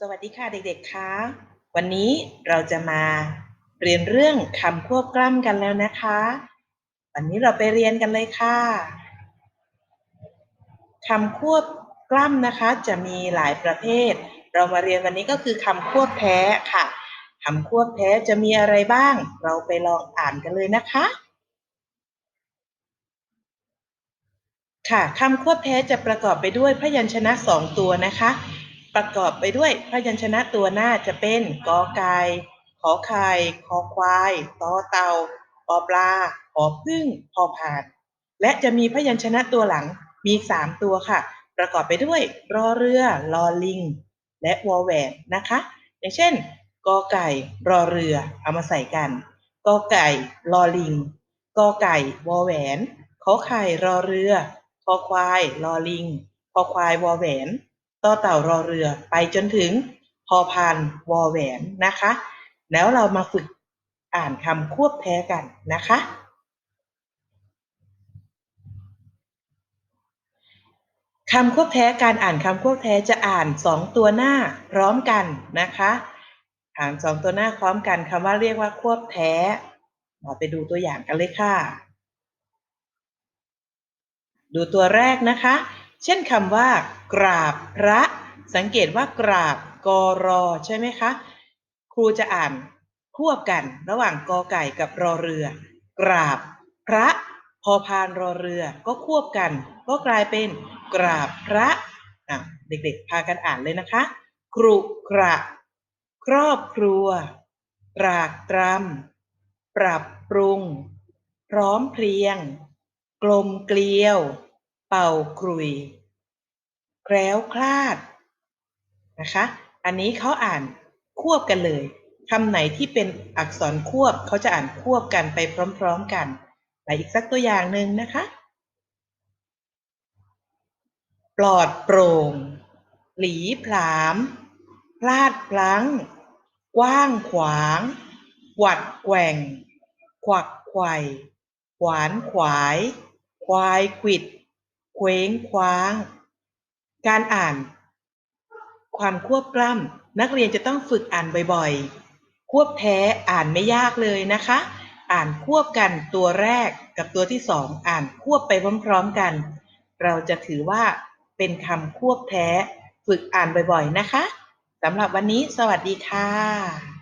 สวัสดีค่ะเด็กๆ คะ วันนี้เราจะมาเรียนเรื่องคำควบกล้ำกันแล้วนะคะ วันนี้เราไปเรียนกันเลยค่ะคำควบกล้ำนะคะ จะมีหลายประเภท เรามาเรียนวันนี้ก็คือคำควบแพ้ค่ะคำควบแพ้จะมีอะไรบ้าง เราไปลองอ่านกันเลยนะคะ ค่ะคำควบแพ้จะประกอบไปด้วยพยัญชนะสองตัวนะคะ ประกอบไปด้วยพยัญชนะตัวหน้าจะเป็นกอไก่ขอไข่คอควายตอเตาปอปลาปอพึ่งพอผ่าน และจะมีพยัญชนะตัวหลังมีสามตัวค่ะ ประกอบไปด้วยรอเรือลอลิง และวอแหวนนะคะ อย่างเช่นกอไก่รอเรือเอามาใส่กันกอไก่ลอลิงกอไก่วอแหวนขอไข่รอเรือคอควายลอลิงคอควายวอแหวน ต่อเต่ารอเรือไปจนถึงพอพานวอแหวนนะคะ แล้วเรามาฝึกอ่านคำควบแพ้กันนะคะ คำควบแท้การอ่านคำควบแท้จะอ่านสองตัวหน้าพร้อมกันนะคะ อ่านสองตัวหน้าพร้อมกันคำว่าเรียกว่าควบแท้เราไปดูตัวอย่างกันเลยค่ะ ดูตัวแรกนะคะ เช่นคำว่า กราบพระ สังเกตว่ากราบกรอใช่ไหมคะ ครูจะอ่านควบกันระหว่างกอไก่กับรอเรือ กราบพระ พอพานรอเรือก็ควบกัน ก็กลายเป็นกราบพระะเด็กๆ พากันอ่านเลยนะคะ ครุกระ ครอบครัว ตรากตรำปรับปรุง พร้อมเพรียง กลมเกลียว เป่าครุย แคล้วคลาดนะคะ อันนี้เขาอ่านควบกันเลยคำไหนที่เป็นอักษรควบเขาจะอ่านควบกันไปพร้อมๆกันไปอีกสักตัวอย่างหนึ่งนะคะ ปลอดโปร่ง หลีผลาม พลาดพลั้ง กว้างขวาง หวัดแกว่ง ขวักไขว่ขวานขวาย ควายขิด เคว้งคว้าง การอ่าน ความควบกล้ำนักเรียนจะต้องฝึกอ่านบ่อยๆ ควบแท้อ่านไม่ยากเลยนะคะ อ่านควบกันตัวแรกกับตัวที่สองอ่านควบไปพร้อมๆกัน เราจะถือว่าเป็นคำควบแท้ ฝึกอ่านบ่อยๆนะคะสำหรับวันนี้สวัสดีค่ะ